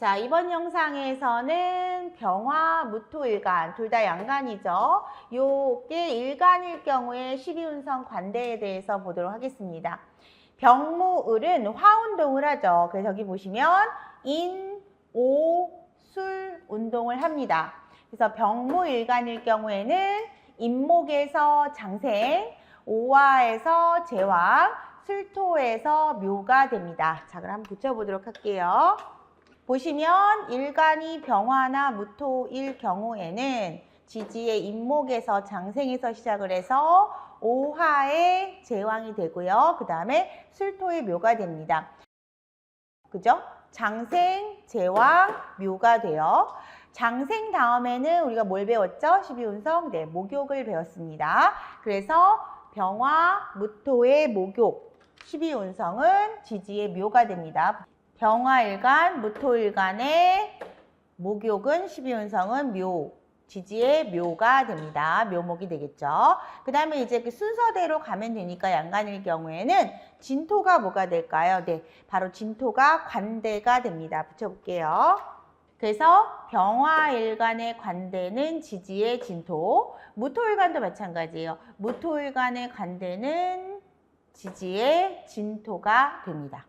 자, 이번 영상에서는 병화, 무토 일간, 둘 다 양간이죠. 요게 일간일 경우에 12운성 관대에 대해서 보도록 하겠습니다. 병무을은 화운동을 하죠. 그래서 여기 보시면 인, 오, 술 운동을 합니다. 그래서 병무일간일 경우에는 인목에서 장생, 오화에서 제왕, 술토에서 묘가 됩니다. 자, 그럼 한번 붙여보도록 할게요. 보시면 일간이 병화나 무토일 경우에는 지지의 인목에서 장생에서 시작을 해서 오화의 제왕이 되고요. 그 다음에 술토의 묘가 됩니다. 그죠? 장생, 제왕, 묘가 돼요. 장생 다음에는 우리가 뭘 배웠죠? 12운성, 네, 목욕을 배웠습니다. 그래서 병화, 무토의 목욕, 12운성은 지지의 묘가 됩니다. 병화일간, 무토일간의 목욕은 12운성은 묘, 지지의 묘가 됩니다. 묘목이 되겠죠. 그 다음에 이제 그 순서대로 가면 되니까 양간일 경우에는 진토가 뭐가 될까요? 네, 바로 진토가 관대가 됩니다. 붙여볼게요. 그래서 병화일간의 관대는 지지의 진토, 무토일간도 마찬가지예요. 무토일간의 관대는 지지의 진토가 됩니다.